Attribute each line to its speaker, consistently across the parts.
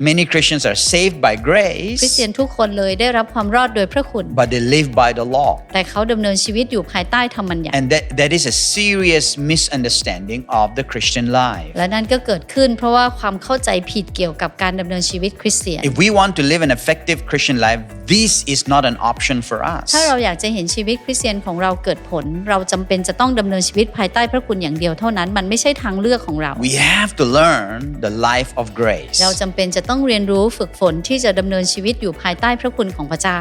Speaker 1: Many Christians are saved by
Speaker 2: คริส
Speaker 1: grace,
Speaker 2: เตียนทุกคนเลยได้รับความรอดโดยพระคุณ
Speaker 1: but they live by the law.
Speaker 2: แต่เขาดำเนินชีวิตอยู่ภายใต้ธรรมบัญญัติ
Speaker 1: And that, that is a serious misunderstanding of the Christian life.
Speaker 2: และนั่นก็เกิดขึ้นเพราะว่าความเข้าใจผิดเกี่ยวกับการดำเนินชีวิตคริสเตียน
Speaker 1: If we want to live an effective Christian life, this is not an option for us.
Speaker 2: ถ้าเราอยากจะเห็นชีวิตคริสเตียนของเราเกิดผล เราจำเป็นจะต้องดำเนินชีวิตภายใต้พระคุณอย่างเดียวเท่านั้น มันไม่ใช่ทางเลือกของเรา
Speaker 1: We have to learn the life of grace.
Speaker 2: เราจำเป็นจะต้องเรียนรู้ฝึกฝนที่จะดำเนินชีวิตอยู่ภายใต้พระคุณของพระเจ้า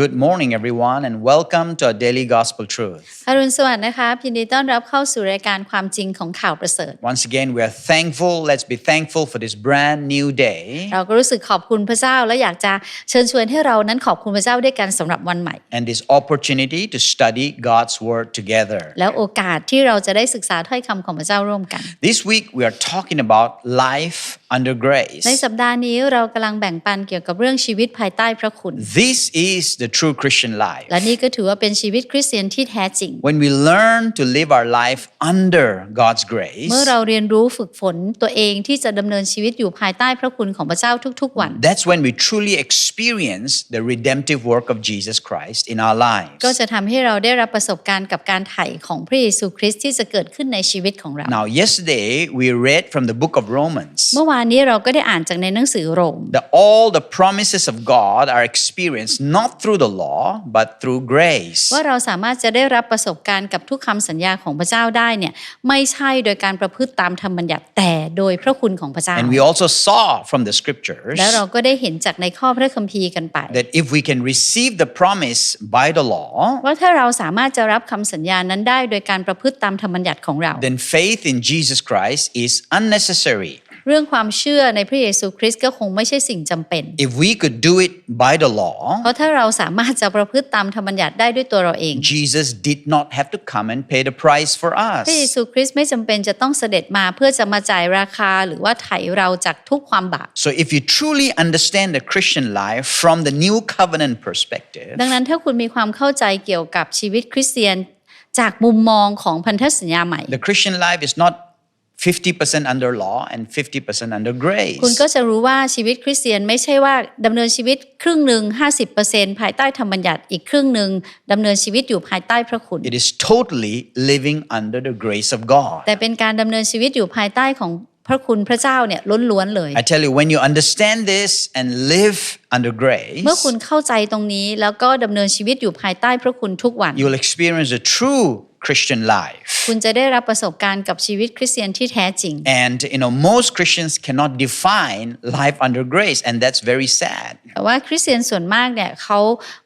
Speaker 1: Good morning, everyone, and welcome to our daily gospel truth.
Speaker 2: อรุณสวัสดิ์นะคะยินดีต้อนรับเข้าสู่รายการความจริงของข่าวประเสริฐ
Speaker 1: Once again, we are thankful. Let's be thankful for this brand new day.
Speaker 2: เราก็รู้สึกขอบคุณพระเจ้าและอยากจะเชิญชวนให้เรานั้นขอบคุณพระเจ้าด้วยกันสำหรับวันใหม่
Speaker 1: and this opportunity to study God's Word together.
Speaker 2: แล้วโอกาสที่เราจะได้ศึกษาถ้อยคำของพระเจ้าร่วมกัน
Speaker 1: This week, we are talking about life under grace.
Speaker 2: ในสัปดาห์นี้เรากำลังแบ่งปันเกี่ยวกับเรื่องชีวิตภายใต้พระคุณ
Speaker 1: This is the true Christian life.
Speaker 2: และนี่ก็ถือว่าเป็นชีวิตคริสเตียนที่แท้จริง
Speaker 1: When we learn to live our life under God's grace,
Speaker 2: เมื่อเราเรียนรู้ฝึกฝนตัวเองที่จะดำเนินชีวิตอยู่ภายใต้พระคุณของพระเจ้าทุกๆวัน
Speaker 1: that's when we truly experience the redemptive work of Jesus Christ in our lives.
Speaker 2: ก็จะทำให้เราได้รับประสบการณ์กับการไถ่ของพระเยซูคริสต์ที่จะเกิดขึ้นในชีวิตของเรา
Speaker 1: Now, yesterday, we read from the book of Romans
Speaker 2: เมื่อวานนี้เราก็ได้อ่านจากในหนังสือโรม
Speaker 1: that all the promises of God are experienced not through the law, but through grace.
Speaker 2: ว่าเราสามารถจะได้รับประส บการณ์กับทุกคำสัญญาของพระเจ้าได้เนี่ยไม่ใช่โดยการประพฤติตามธรรมบัญญัติแต่โดยพระคุณของพระเจ้า
Speaker 1: And we also saw from the scriptures
Speaker 2: แล้วเราก็ได้เห็นจากในข้อพระคัมภีร์กันไป
Speaker 1: that if we can receive the promise by the law,
Speaker 2: ว่าถ้าเราสามารถจะรับคำสัญญานั้นได้โดยการประพฤติตามธรรมบัญญัติของเรา
Speaker 1: then faith in Jesus Christ is unnecessary.
Speaker 2: เรื่องความเชื่อในพระเยซูคริสต์ก็คงไม่ใช่สิ่งจำเป็น
Speaker 1: If we could do it by the law,
Speaker 2: เพราะถ้าเราสามารถจะประพฤติตามธรรมบัญญัติได้ด้วยตัวเราเอง
Speaker 1: Jesus did not have to come and pay the price for
Speaker 2: พระเย
Speaker 1: us.
Speaker 2: ซูคริสต์ไม่จำเป็นจะต้องเสด็จมาเพื่อจะมาจ่ายราคาหรือว่าไถ่เราจากทุกความบาป
Speaker 1: So if you truly understand the Christian life from the new covenant perspective,
Speaker 2: ดังนั้นถ้าคุณมีความเข้าใจเกี่ยวกับชีวิตคริสเตียนจากมุมมองของพันธสัญญาใหม่
Speaker 1: the Christian life is not 50% under law and 50% under grace.
Speaker 2: คุณก็จะรู้ว่าชีวิตคริสเตียนไม่ใช่ว่าดำเนินชีวิตครึ่งหนึ่ง50%ภายใต้ธรรมบัญญัติอีกครึ่งหนึ่งดำเนินชีวิตอยู่ภายใต้พระคุณ
Speaker 1: It is totally living under the grace of God.
Speaker 2: แต่เป็นการดำเนินชีวิตอยู่ภายใต้ของพระคุณพระเจ้าเนี่ยล้วนๆเลย
Speaker 1: I tell you, when you understand this and live under grace,
Speaker 2: เมื่อคุณเข้าใจตรงนี้แล้วก็ดำเนินชีวิตอยู่ภายใต้พระคุณทุกวัน
Speaker 1: you'll experience the true Christian life.
Speaker 2: คุณจะได้รับประสบการณ์กับชีวิตคริสเตียนที่แท้จริง
Speaker 1: And you know, most Christians cannot define life under grace, and that's very sad.
Speaker 2: แต่ว่าคริสเตียนส่วนมากเนี่ยเขา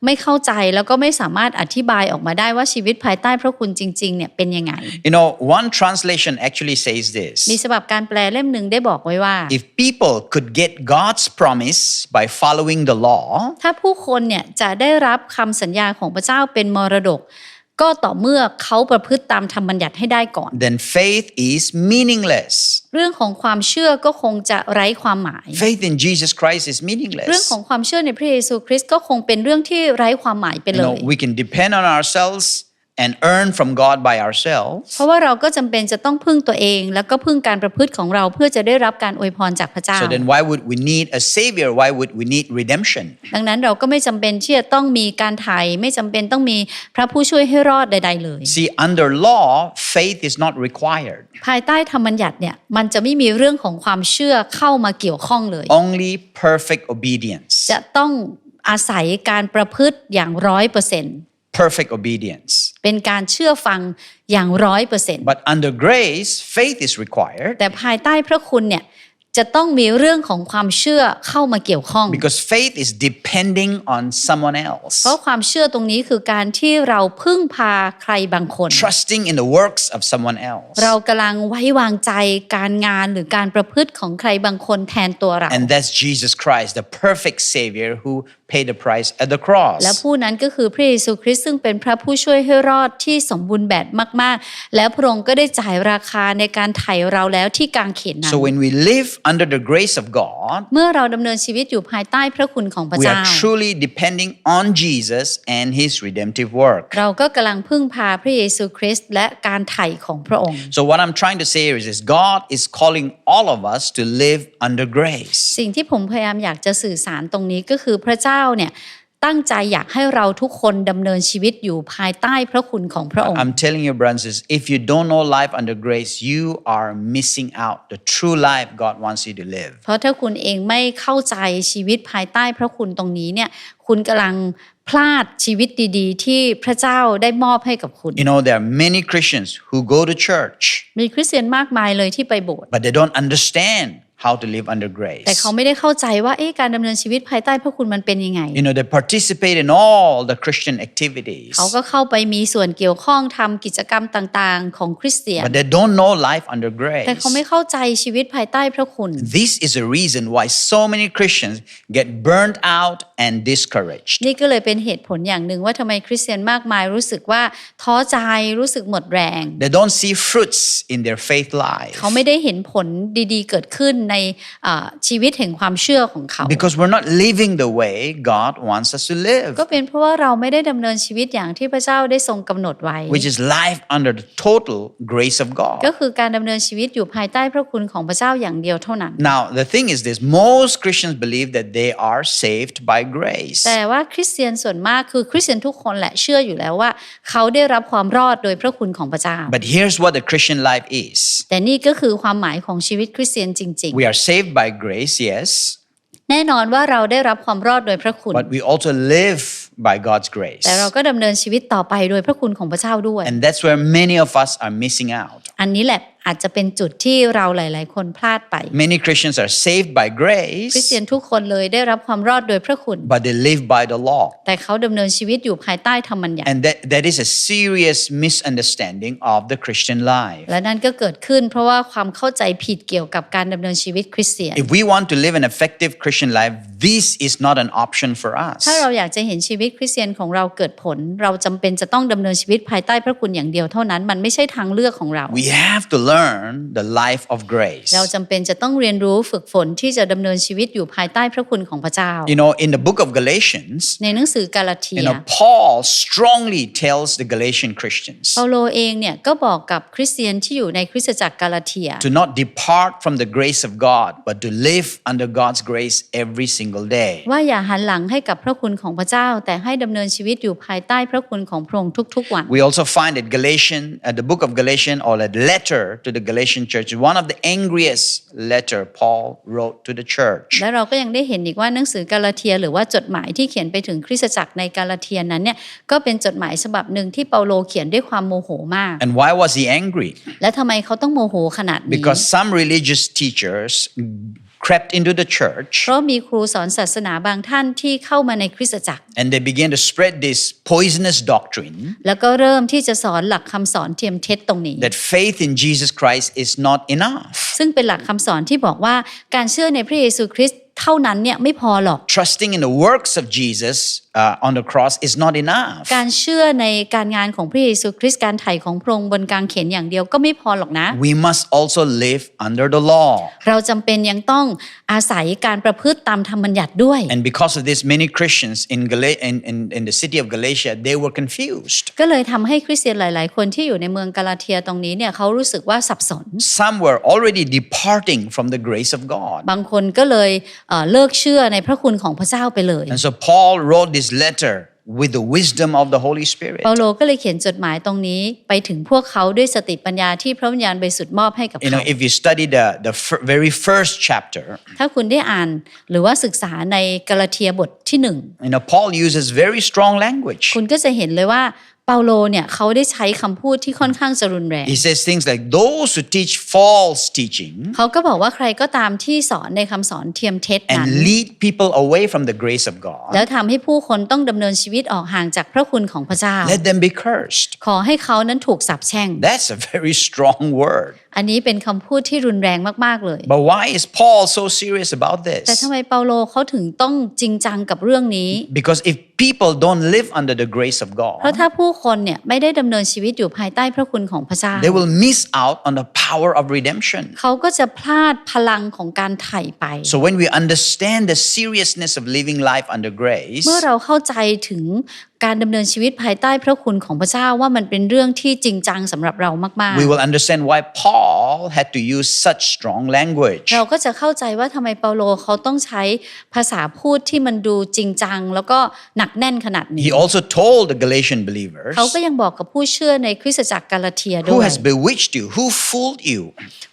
Speaker 2: ไม่เข้าใจแล้วก็ไม่สามารถอธิบายออกมาได้ว่าชีวิตภายใต้พระคุณจริงๆเนี่ยเป็นยังไง
Speaker 1: You know, one translation actually says
Speaker 2: มี
Speaker 1: this
Speaker 2: ฉบับการแปลเล่มหนึ่งได้บอกไว้ว่า
Speaker 1: If people could get God's promise by following the law,
Speaker 2: ถ้าผู้คนเนี่ยจะได้รับคำสัญญาของพระเจ้าเป็นมรดก ก็ต่อเมื่อเขาประพฤติตามธรรมบัญญัติให้ได้ก่อน
Speaker 1: then faith is meaningless.
Speaker 2: เรื่องของความเชื่อก็คงจะไร้ความหมาย
Speaker 1: Faith in Jesus Christ is
Speaker 2: เรื่อง
Speaker 1: meaningless.
Speaker 2: ของความเชื่อในพระเยซูคริสต์ก็คงเป็นเรื่องที่ไร้ความหมายไป
Speaker 1: You
Speaker 2: เล
Speaker 1: know,
Speaker 2: ย
Speaker 1: we can depend on ourselves and earn from God by ourselves.
Speaker 2: เพราะว่าเราก็จำเป็นจะต้องพึ่งตัวเอง แล้วก็พึ่งการประพฤติของเราเพื่อจะได้รับการอวยพรจากพระเจ้า
Speaker 1: So then, why would we need a savior? Why would we need redemption?
Speaker 2: ดังนั้นเราก็ไม่จำเป็นที่จะต้องมีการไถ่ไม่จำเป็นต้องมีพระผู้ช่วยให้รอดใด ๆ เลย
Speaker 1: See, under law, faith is not required.
Speaker 2: ภายใต้ธรรมบัญญัติเนี่ยมันจะไม่มีเรื่องของความเชื่อเข้ามาเกี่ยวข้องเลย
Speaker 1: Only perfect obedience.
Speaker 2: จะต้องอาศัยการประพฤติอย่างร้อยเปอร์เซ็นต์
Speaker 1: Perfect obedience.
Speaker 2: เป็นการเชื่อฟังอย่างร้อยเปอร์เซ็นต์
Speaker 1: But under grace, faith is required
Speaker 2: แต่ภายใต้พระคุณเนี่ยจะต้องมีเรื่องของความเชื่อเข้ามาเกี่ยวข้อง
Speaker 1: because faith is depending on someone else,
Speaker 2: เพราะความเชื่อตรงนี้คือการที่เราพึ่งพาใครบางคน
Speaker 1: trusting in the works of someone else.
Speaker 2: เรากำลังไว้วางใจการงานหรือการประพฤติของใครบางคนแทนตัวเรา
Speaker 1: And that's Jesus Christ, the perfect Savior who paid the price at the
Speaker 2: และ
Speaker 1: cross.
Speaker 2: ผู้นั้นก็คือพระเยซูคริสต์ซึ่งเป็นพระผู้ช่วยให้รอดที่สมบูรณ์แบบมาก ๆ แล้วพระองค์ก็ได้จ่ายราคาในการไถ่เราแล้วที่กางเขนนั้น
Speaker 1: So when we live under the grace of God,
Speaker 2: เมื่อเราดำเนินชีวิตอยู่ภายใต้พระคุณของพระ
Speaker 1: we
Speaker 2: เจ้า
Speaker 1: are truly depending on Jesus and his redemptive work.
Speaker 2: เราก็กำลังพึ่งพาพระเยซูคริสต์และการไถ่ของพระองค์
Speaker 1: So what I'm trying to say is, is God is calling all of us to live under grace.
Speaker 2: สิ่งที่ผมพยายามอยากจะสื่อสารตรงนี้ก็คือพระเจ้าเนี่ยตั้งใจอยากให้เราทุกคนดำเนินชีวิตอยู่ภายใต้พระคุณของพระองค์
Speaker 1: I'm telling you, brothers, and sisters, if you don't know life under grace, you are missing out the true life God wants you to live.
Speaker 2: เพราะถ้าคุณเองไม่เข้าใจชีวิตภายใต้พระคุณตรงนี้เนี่ยคุณกำลังพลาดชีวิตดีๆ ที่พระเจ้าได้มอบให้กับคุณ
Speaker 1: You know, there are many Christians who go to church,
Speaker 2: มีคริสเตียนมากมายเลยที่ไปโบสถ์
Speaker 1: but they don't understand how to live under
Speaker 2: แต่เขา
Speaker 1: grace.
Speaker 2: ไม่ได้เข้าใจว่าเอ๊ะการดำเนินชีวิตภายใต้พระคุณมันเป็นยังไง
Speaker 1: You know, they participate in all the Christian activities,
Speaker 2: เขาก็เข้าไปมีส่วนเกี่ยวข้องทำกิจกรรมต่างๆ ของคริสเตียน
Speaker 1: but they don't know life under
Speaker 2: แต่เขา
Speaker 1: grace.
Speaker 2: ไม่เข้าใจชีวิตภายใต้พระคุณ
Speaker 1: This is a reason why so many Christians get burned out and discouraged.
Speaker 2: นี่ก็เลยเป็นเหตุผลอย่างหนึ่งว่าทำไมคริสเตียนมากมายรู้สึกว่าท้อใจรู้สึกหมดแรง
Speaker 1: They don't see fruits in their faith life
Speaker 2: เขาไม่ได้เห็นผลดีๆ เกิดขึ้นในอ่าชีวิตแห่งความเชื่อของเขา
Speaker 1: because we're not living the way God wants us to live,
Speaker 2: ก็เป็นเพราะว่าเราไม่ได้ดำเนินชีวิตอย่างที่พระเจ้าได้ทรงกำหนดไว้
Speaker 1: which is life under the total grace of
Speaker 2: ก็
Speaker 1: God.
Speaker 2: คือการดำเนินชีวิตอยู่ภายใต้พระคุณของพระเจ้าอย่างเดียวเท่านั้น
Speaker 1: Now, the thing is this most Christians believe that they are saved by grace.
Speaker 2: แต่ว่าคริสเตียนส่วนมากคือคริสเตียนทุกคนแหละเชื่ออยู่แล้วว่า เขาได้รับความรอดโดยพระคุณของพระเจ้า
Speaker 1: But here's what the Christian life is
Speaker 2: แต่นี่ก็คือความหมายของชีวิตคริสเตียนจริง
Speaker 1: we are saved by grace, yes,
Speaker 2: ๆแน่นอนว่าเราได้รับความรอดโดยพระคุณ
Speaker 1: but we also live by God's grace.
Speaker 2: แต่เราก็ดำเนินชีวิตต่อไปโดยพระคุณของพระเจ้าด้วย
Speaker 1: And that's where many of us are missing out.
Speaker 2: อันนี้แหละ อาจจะเป็นจุดที่เราหลาย ๆ คนพลาดไป
Speaker 1: Many Christians are saved by
Speaker 2: คริส
Speaker 1: grace,
Speaker 2: เตียนทุกคนเลยได้รับความรอดโดยพระคุณ
Speaker 1: but they live by the law.
Speaker 2: แต่เขาดำเนินชีวิตอยู่ภายใต้ธรรมัญญัติ
Speaker 1: And that, that is a serious misunderstanding of the Christian life.
Speaker 2: และนั่นก็เกิดขึ้นเพราะว่าความเข้าใจผิดเกี่ยวกับการดำเนินชีวิตคริสเตียน
Speaker 1: If we want to live an effective Christian life, this is not an option for us.
Speaker 2: ถ้าเราอยากจะเห็นชีวิตคริสเตียนของเราเกิดผล เราจำเป็นจะต้องดำเนินชีวิตภายใต้พระคุณอย่างเดียวเท่านั้นมันไม่ใช่ทางเลือกของเรา
Speaker 1: We have to learn the life of grace.
Speaker 2: เราจำเป็นจะต้องเรียนรู้ฝึกฝนที่จะดำเนินชีวิตอยู่ภายใต้พระคุณของพระเจ้า
Speaker 1: You know, in the book of Galatians,
Speaker 2: ในหนังสือกาลาเที
Speaker 1: you
Speaker 2: ย
Speaker 1: know, Paul strongly tells the Galatian Christians
Speaker 2: เปาโลเองเนี่ยก็บอกกับคริสเตียนที่อยู่ในคริสตจักรกาลาเทีย
Speaker 1: to not depart from the grace of God, but to live under God's grace every single day.
Speaker 2: ว่าอย่าหันหลังให้กับพระคุณของพระเจ้า แต่ให้ดำเนินชีวิตอยู่ภายใต้พระคุณของพระองค์ทุกๆวัน
Speaker 1: We also find that Galatian, uh, the book of Galatian, or a letter to the Galatian church, is one of the angriest letter Paul wrote to the church.
Speaker 2: และเราก็ยังได้เห็นอีกว่าหนังสือกาลาเทีย หรือว่าจดหมายที่เขียนไปถึงคริสตจักรในกาลาเทียนั้นเนี่ยก็เป็นจดหมายฉบับหนึ่งที่เปาโลเขียนด้วยความโมโหมาก
Speaker 1: And why was he angry?
Speaker 2: และทำไมเขาต้องโมโหขนาดนี้
Speaker 1: Because some religious teachers crept into the church
Speaker 2: เพราะมีครูสอนศาสนาบางท่านที่เข้ามาในคริสตจักร
Speaker 1: and they began to spread this poisonous doctrine
Speaker 2: แล้วก็เริ่มที่จะสอนหลักคำสอนเทียมเท็จตรงนี้
Speaker 1: that faith in Jesus Christ is not enough.
Speaker 2: ซึ่งเป็นหลักคำสอนที่บอกว่าการเชื่อในพระเยซูคริสต์เท่านั้นเนี่ยไม่พอหรอก
Speaker 1: Trusting in the works of Jesus uh, on the cross is not enough.
Speaker 2: การเชื่อในการงานของพระเยซูคริสต์การไถ่ของพระองค์บนกางเขนอย่างเดียวก็ไม่พอหรอกนะ
Speaker 1: We must also live under the law.
Speaker 2: เราจำเป็นยังต้องอาศัยการประพฤติตามธรรมบัญญัติด้วย
Speaker 1: And because of this, many Christians in, Gala- in, in, in the city of Galatia, they were confused.
Speaker 2: ก็เลยทำให้คริสเตียนหลาย ๆ คนที่อยู่ในเมืองกาลาเทียตรงนี้เนี่ยเขารู้สึกว่าสับสน
Speaker 1: Some were already departing from the grace of God.
Speaker 2: บางคนก็เลยเอ่อเลิกเชื่อในพระคุณของพระเจ้าไปเลย
Speaker 1: And so Paul wrote this letter with the wisdom of the Holy Spirit.
Speaker 2: เปาโลก็เลยเขียนจดหมายตรงนี้ไปถึงพวกเขาด้วยสติปัญญาที่พระวิญญาณบริสุทธิ์มอบให้กับ
Speaker 1: You
Speaker 2: เขา
Speaker 1: know, if you study the, the fir- very first chapter,
Speaker 2: ถ้าคุณได้อ่านหรือว่าศึกษาในกาลาเทียบทที่หนึ่ง
Speaker 1: you know, Paul uses very strong language.
Speaker 2: คุณก็จะเห็นเลยว่า เปาโลเนี่ยเขาได้ใช้คำพูดที่ค่อนข้างจะรุนแรง
Speaker 1: He says things like, Those who teach false teaching
Speaker 2: เขาก็บอกว่าใครก็ตามที่สอนในคำสอนเทียมเท็จนั้น
Speaker 1: and lead people away from the grace of God,
Speaker 2: แล้วทำให้ผู้คนต้องดำเนินชีวิตออกห่างจากพระคุณของพระเจ้า
Speaker 1: let them be cursed.
Speaker 2: ขอให้เขานั้นถูกสับแช่ง
Speaker 1: That's a very strong word.
Speaker 2: อันนี้เป็นคำพูดที่รุนแรงมากๆเลย
Speaker 1: But why is Paul so serious about
Speaker 2: แต่
Speaker 1: this?
Speaker 2: ทำไมเปาโลเขาถึงต้องจริงจังกับเรื่องนี้
Speaker 1: Because if people don't live under the grace of
Speaker 2: เพราะ
Speaker 1: God,
Speaker 2: ถ้าผู้คนเนี่ยไม่ได้ดำเนินชีวิตอยู่ภายใต้พระคุณของพระเจ้า
Speaker 1: they will miss out on the power of redemption.
Speaker 2: เขาก็จะพลาดพลังของการไถ่ไป
Speaker 1: So when we understand the seriousness of living life under grace,
Speaker 2: เมื่อเราเข้าใจถึง การดำเนินชีวิตภายใต้พระคุณของพระเจ้าว่ามันเป็นเรื่องที่จริงจังสำหรับเรามาก
Speaker 1: we will understand why Paul had to use such strong language.
Speaker 2: ๆเราก็จะเข้าใจว่าทำไมเปาโลเขาต้องใช้ภาษาพูดที่มันดูจริงจัง แล้วก็หนักแน่นขนาดนี้
Speaker 1: He also told the Galatian believers,
Speaker 2: เขาก็ยังบอกกับผู้เชื่อในคริสตจักรกาลาเทียด้
Speaker 1: Who
Speaker 2: วย
Speaker 1: has bewitched you? Who fooled you?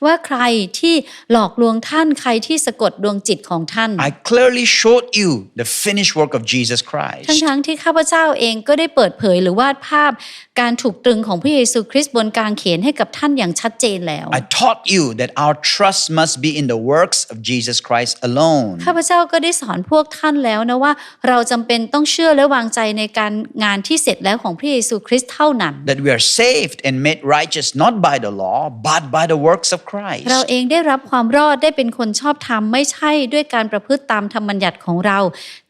Speaker 2: ว่าใครที่หลอกลวงท่านใครที่สะกดดวงจิตของท่าน
Speaker 1: I clearly showed you the finished work of Jesus
Speaker 2: ทั้ง
Speaker 1: Christ.
Speaker 2: ทั้งๆที่ข้าพเจ้าเองก็ได้เปิดเผยหรือวาดภาพการถูกตรึงของพระเยซูคริสต์บนกางเขนให้กับท่านอย่างชัดเจนแล้ว
Speaker 1: I taught you that our trust must be in the works of Jesus Christ alone.
Speaker 2: ข้าพเจ้าก็ได้สอนพวกท่านแล้วนะว่า เราจำเป็นต้องเชื่อและวางใจในการงานที่เสร็จแล้วของพระเยซูคริสต์เท่านั้น
Speaker 1: That we are saved and made righteous not by the law, but by the works of Christ.
Speaker 2: เราเองได้รับความรอดได้เป็นคนชอบธรรมไม่ใช่ด้วยการประพฤติตามธรรมบัญญัติของเรา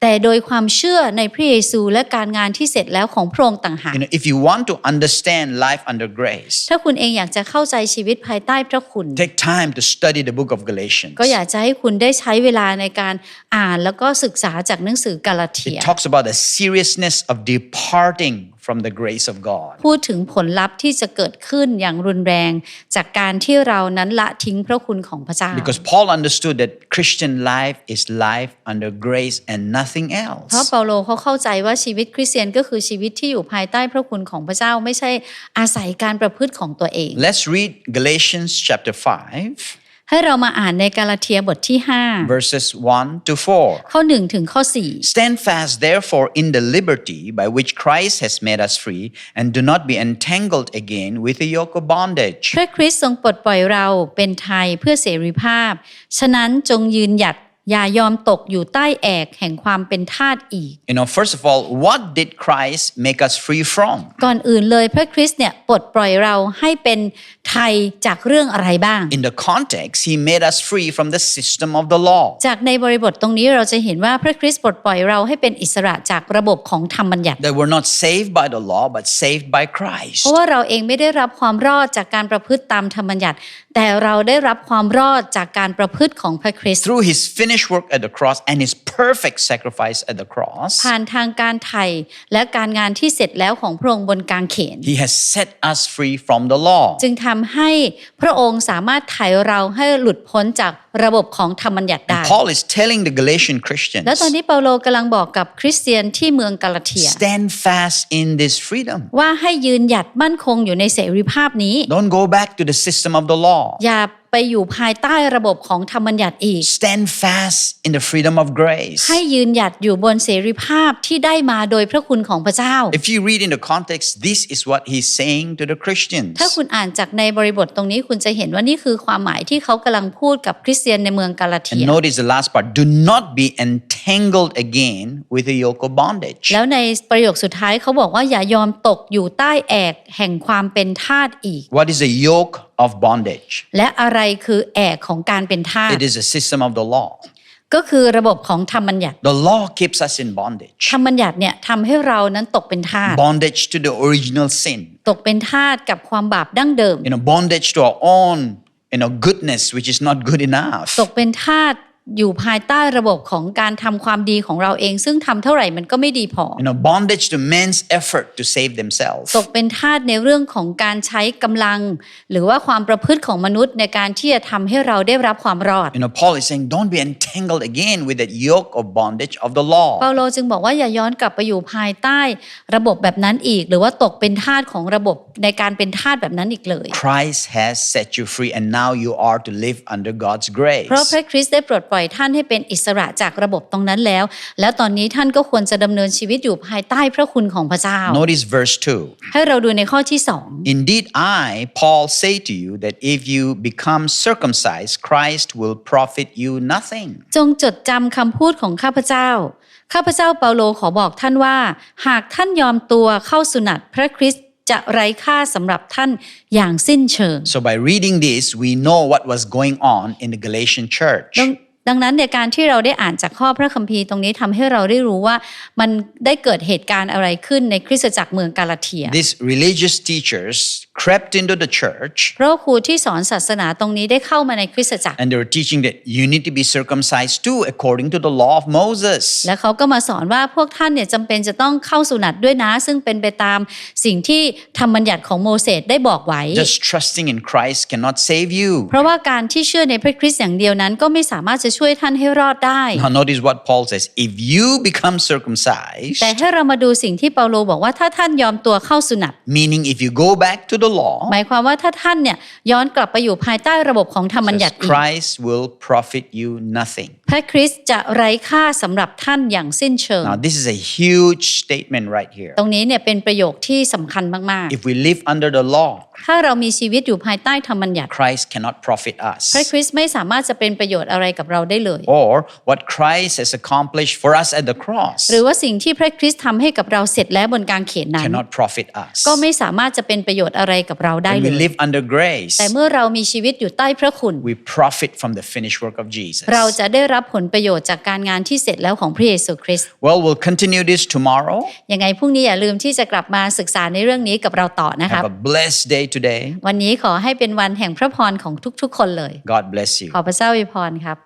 Speaker 2: แต่โดยความเชื่อในพระเยซูและการงานที่เสร็จแล้วของพระองค์ต่างหาก
Speaker 1: You know, if you want to understand life under grace,
Speaker 2: ถ้าคุณเองอยากจะเข้าใจชีวิตภายใต้พระคุณ
Speaker 1: take time to study the book of Galatians.
Speaker 2: ก็อยากจะให้คุณได้ใช้เวลาในการอ่านแล้วก็ศึกษาจากหนังสือกาลาเทีย
Speaker 1: It talks about the seriousness of departing from the grace of God.
Speaker 2: พูดถึงผลลัพธ์ที่จะเกิดขึ้นอย่างรุนแรง จากการที่เรานั้นละทิ้งพระคุณของพระเจ้า
Speaker 1: Because Paul understood that Christian life is life under grace and nothing
Speaker 2: เพราะ
Speaker 1: else.
Speaker 2: เปาโลเขาเข้าใจว่าชีวิตคริสเตียนก็คือชีวิตที่อยู่ภายใต้พระคุณของพระเจ้าไม่ใช่อาศัยการประพฤติของตัวเอง
Speaker 1: Let's read Galatians chapter 5,
Speaker 2: ให้เรามาอ่านในกาลาเทียบทที่
Speaker 1: verses 1 to 4.
Speaker 2: 5ข้อ1ถึงข้อ 4
Speaker 1: Stand fast, therefore, in the liberty by which Christ has made us free, and do not be entangled again with the yoke of bondage.
Speaker 2: พระคริสต์ทรงปลดปล่อยเราเป็นไทยเพื่อเสรีภาพ ฉะนั้นจงยืนหยัด อย่ายอมตกอยู่ใต้แอกแห่งความเป็นทาสอีก
Speaker 1: You know, first of all, what did Christ make us free from?
Speaker 2: ก่อนอื่นเลยพระคริสต์เนี่ยปลดปล่อยเราให้เป็นไทยจากเรื่องอะไรบ้าง
Speaker 1: In the context, he made us free from the system of the law.
Speaker 2: จากในบริบทตรงนี้เราจะเห็นว่าพระคริสต์ปลดปล่อยเราให้เป็นอิสระจากระบบของธรรมบัญญัติ
Speaker 1: That we're not saved by the law, but saved by
Speaker 2: เพ
Speaker 1: Christ.
Speaker 2: ราะว่าเราเองไม่ได้รับความรอดจากการประพฤติตามธรรมบัญญัติ แต่เราได้รับความรอดจากการประพฤติของพระคริสต์
Speaker 1: Through his finished work at the cross and his perfect sacrifice at the cross,
Speaker 2: ผ่านทางการไถ่และการงานที่เสร็จแล้วของพระองค์บนกางเขน
Speaker 1: he has set us free from the law.
Speaker 2: จึงทำให้พระองค์สามารถไถ่เราให้หลุดพ้นจากระบบของธรรมบัญญัติได้
Speaker 1: Paul is telling the Galatian Christians,
Speaker 2: แล้วตอนนี้เปาโลกำลังบอกกับคริสเตียนที่เมืองกาลาเทีย
Speaker 1: stand fast in this freedom.
Speaker 2: ว่าให้ยืนหยัดมั่นคงอยู่ในเสรีภาพนี้
Speaker 1: Don't go back to the system of the law.
Speaker 2: อย่าไปอยู่ภายใต้ระบบของธรรมบัญญัติอีก
Speaker 1: Stand fast in the freedom of grace.
Speaker 2: ให้ยืนหยัดอยู่บนเสรีภาพที่ได้มาโดยพระคุณของพระเจ้า
Speaker 1: If you read in the context, this is what he's saying to the Christians.
Speaker 2: ถ้าคุณอ่านจากในบริบทตรงนี้คุณจะเห็นว่านี่คือความหมายที่เขากำลังพูดกับคริสเตียนในเมืองกาลาเที
Speaker 1: And
Speaker 2: ย
Speaker 1: notice the last part do not be entangled again with the yoke of bondage.
Speaker 2: แล้วในประโยคสุดท้ายเขาบอกว่าอย่ายอมตกอยู่ใต้แอกแห่งความเป็นทาสอีก
Speaker 1: What is a yoke of bondage?
Speaker 2: และอะไรคือแอกของการเป็นทาส
Speaker 1: It is a system of the law.
Speaker 2: ก็คือระบบของธรรมบัญญัติ
Speaker 1: The law keeps us in bondage.
Speaker 2: ธรรมบัญญัติเนี่ยทำให้เรานั้นตกเป็นทาส
Speaker 1: Bondage to the original sin.
Speaker 2: ตกเป็นทาสกับความบาปดั้งเดิม
Speaker 1: You know, bondage to our own, you know, goodness, which is not good enough.
Speaker 2: ตกเป็นทาส อยู่ภายใต้ระบบของการทำความดีของเราเอง ซึ่งทำเท่าไหร่มันก็ไม่ดีพอ
Speaker 1: You know, bondage to men's effort to save themselves.
Speaker 2: ตกเป็นทาสในเรื่องของการใช้กำลัง หรือว่าความประพฤติของมนุษย์ในการที่จะทำให้เราได้รับความรอด
Speaker 1: You know, Paul is saying, don't be entangled again with that yoke of bondage of the
Speaker 2: เปา
Speaker 1: law.
Speaker 2: โลจึงบอกว่าอย่าย้อนกลับไปอยู่ภายใต้ระบบแบบนั้นอีก หรือว่าตกเป็นทาสของระบบในการเป็นทาสแบบนั้นอีกเลย
Speaker 1: Christ has set you free, and now you are to live under God's
Speaker 2: เพราะ
Speaker 1: grace.
Speaker 2: พระคริสต์ได้ปลดปล่อยล่อยท่านให้เป็นอิสระจากระบบตรงนั้นแล้ว แล้วตอนนี้ท่านก็ควรจะดำเนินชีวิตอยู่ภายใต้พระคุณของพระเจ้า
Speaker 1: Notice verse 2.
Speaker 2: ให้เราดูในข้อที่สอง
Speaker 1: Indeed, I, Paul, say to you that if you become circumcised, Christ will profit you nothing.
Speaker 2: จงจดจำคำพูดของข้าพเจ้าข้าพเจ้าเปาโลขอบอกท่านว่า หากท่านยอมตัวเข้าสุนัตพระคริสต์จะไร้ค่าสำหรับท่านอย่างสิ้นเชิง
Speaker 1: So, by reading this, we know what was going on in the Galatian church.
Speaker 2: ดังดังนั้นในการที่เราได้อ่านจากข้อพระคัมภีร์ตรงนี้ทำให้เราได้รู้ว่ามันได้เกิดเหตุการณ์อะไรขึ้นในคริสตจักรเมืองกาลาเทีย
Speaker 1: These religious teachers crept into the church
Speaker 2: เพราะครูที่สอนศาสนาตรงนี้ได้เข้ามาในคริสตจักร
Speaker 1: and they were teaching that you need to be circumcised too, according to the law of Moses.
Speaker 2: และเขาก็มาสอนว่าพวกท่านเนี่ยจำเป็นจะต้องเข้าสุนัตด้วยนะ ซึ่งเป็นไปตามสิ่งที่ธรรมบัญญัติของโมเสสได้บอกไว้
Speaker 1: Just trusting in Christ cannot save you.
Speaker 2: เพราะว่าการที่เชื่อในพระคริสต์อย่างเดียวนั้นก็ไม่สามารถจะช่วยท่านให้รอดได้
Speaker 1: Now, notice what Paul says if you become circumcised,
Speaker 2: แต่ถ้าเรามาดูสิ่งที่เปาโลบอกว่าถ้าท่านยอมตัวเข้าสุนัต
Speaker 1: meaning if you go back to the law,
Speaker 2: หมายความว่าถ้าท่านเนี่ยย้อนกลับไปอยู่ภายใต้ระบบของธรรมบัญ
Speaker 1: says
Speaker 2: ญัติอีก
Speaker 1: Christ will profit you nothing.
Speaker 2: พระคริสต์จะไร้ค่าสำหรับท่านอย่างสิ้นเชิง
Speaker 1: Now, this is a huge statement right here.
Speaker 2: ตรงนี้เนี่ยเป็นประโยคที่สำคัญมาก
Speaker 1: If we live under the law,
Speaker 2: ๆถ้าเรามีชีวิตอยู่ภายใต้ธรรมบัญญัติ
Speaker 1: Christ cannot profit
Speaker 2: พระ
Speaker 1: us.
Speaker 2: คริสต์ไม่สามารถจะเป็นประโยชน์อะไรกับเราได้เลย
Speaker 1: Or what Christ has accomplished for us at the cross
Speaker 2: หรือว่าสิ่งที่พระคริสต์ทำให้กับเราเสร็จแล้วบนกางเขนนั้น
Speaker 1: cannot profit us.
Speaker 2: ก็ไม่สามารถจะเป็นประโยชน์อะไรกับเราได้
Speaker 1: When
Speaker 2: เล
Speaker 1: we
Speaker 2: ย
Speaker 1: live under grace,
Speaker 2: แต่เมื่อเรามีชีวิตอยู่ใต้พระคุณ
Speaker 1: we profit from the finished work of Jesus.
Speaker 2: เราจะได้รับผลประโยชน์จากการงานที่เสร็จแล้วของพระเยซูคริสต์
Speaker 1: Well, we'll continue this tomorrow.
Speaker 2: ยังไงพรุ่งนี้อย่าลืมที่จะกลับมาศึกษาในเรื่องนี้กับเราต่อนะครับ
Speaker 1: Have a blessed day today.
Speaker 2: วันนี้ขอให้เป็นวันแห่งพระพรของทุกๆ คนเลย
Speaker 1: God bless you.
Speaker 2: ขอพระเจ้าอวยพรครับ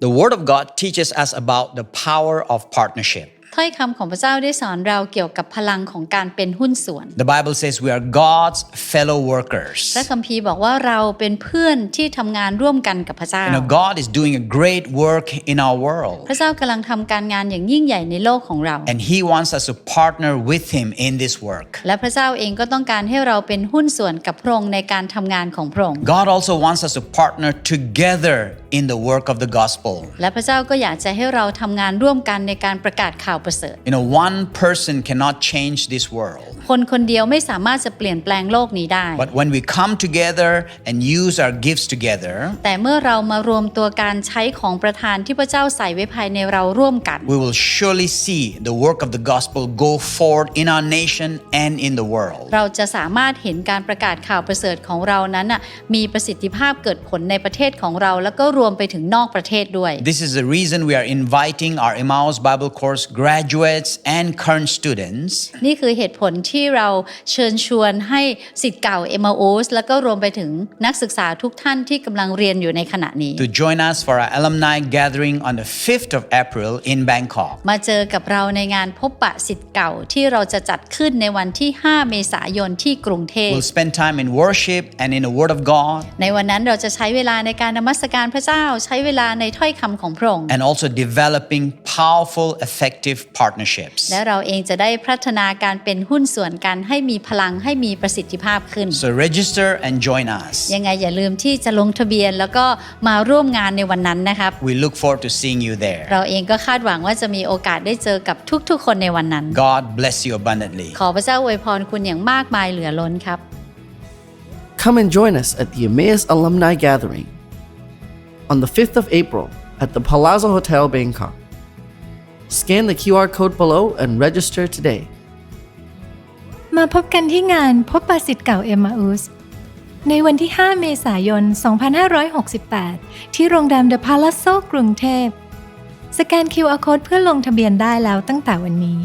Speaker 1: The Word of God teaches us about the power of partnership.
Speaker 2: ถ้อยคำของพระเจ้าได้สอนเราเกี่ยวกับพลังของการเป็นหุ้นส่วน
Speaker 1: The Bible says we are God's fellow workers.
Speaker 2: พระคัมภีร์บอกว่าเราเป็นเพื่อนที่ทำงานร่วมกันกับพระเจ้า
Speaker 1: You know, God is doing a great work in our world.
Speaker 2: พระเจ้ากำลังทำการงานอย่างยิ่งใหญ่ในโลกของเรา
Speaker 1: And He wants us to partner with Him in this work.
Speaker 2: และพระเจ้าเองก็ต้องการให้เราเป็นหุ้นส่วนกับพระองค์ในการทำงานของพระองค์
Speaker 1: God also wants us to partner together in the work of the gospel.
Speaker 2: และพระเจ้าก็อยากจะให้เราทำงานร่วมกันในการประกาศข่าวประเสริฐ
Speaker 1: You know, one person cannot change this world.
Speaker 2: คนคนเดียวไม่สามารถจะเปลี่ยนแปลงโลกนี้ได้
Speaker 1: But when we come together and use our gifts together,
Speaker 2: แต่เมื่อเรามารวมตัวการใช้ของประทานที่พระเจ้าใส่ไว้ภายในเราร่วมกัน
Speaker 1: we will surely see the work of the gospel go forward in our nation and in the world.
Speaker 2: เราจะสามารถเห็นการประกาศข่าวประเสริฐของเรานั้นน่ะมีประสิทธิภาพเกิดผลในประเทศของเราแล้วก็รวมไปถึงนอกประเทศด้วย
Speaker 1: This is the reason we are inviting our Emmaus Bible course graduates and current students
Speaker 2: นี่คือเหตุผลที่เราเชิญชวนให้สิทธิ์เก่า m อ o s แล้วก็รวมไปถึงนักศึกษาทุกท่านที่กำลังเรียนอยู่ในขณะนี้
Speaker 1: to join us for our alumni gathering on the 5th of April in Bangkok.
Speaker 2: มาเจอกับเราในงานพบปะสิทธิ์เก่าที่เราจะจัดขึ้นในวันที่ 5 เมษายนที่กรุงเทพ
Speaker 1: We'll spend time in worship and in the Word of God
Speaker 2: ในวันนั้นเราจะใช้เวลาในการนมัสการพระเจ้าใช้เวลาในถ้อยคำของพระองค์
Speaker 1: and also developing powerful, effective partnerships.
Speaker 2: และเราเองจะได้พัฒนาการเป็นหุ้นส่วนกันให้มีพลังให้มีประสิทธิภาพขึ้น
Speaker 1: So register and join us.
Speaker 2: ยังไงอย่าลืมที่จะลงทะเบียนแล้วก็มาร่วมงานในวันนั้นนะครับ
Speaker 1: We look forward to seeing you there.
Speaker 2: เราเองก็คาดหวังว่าจะมีโอกาสได้เจอกับทุกๆ คนในวันนั้น
Speaker 1: God bless you abundantly.
Speaker 2: ขอพระเจ้าอวยพรคุณอย่างมากมายเหลือล้นครับ
Speaker 3: Come and join us at the Emmaus Alumni Gathering on the 5th of April at the Palazzo Hotel Bangkok. Scan the QR code below and register today.
Speaker 4: มาพบกันที่งานพบปะสิทธิ์เก่าเอมมาอุสในวันที่ 5 เมษายน 2568 ที่โรงแรมเดอะพาลาโซกรุงเทพ สแกน QR Code เพื่อลงทะเบียนได้แล้วตั้งแต่วันนี้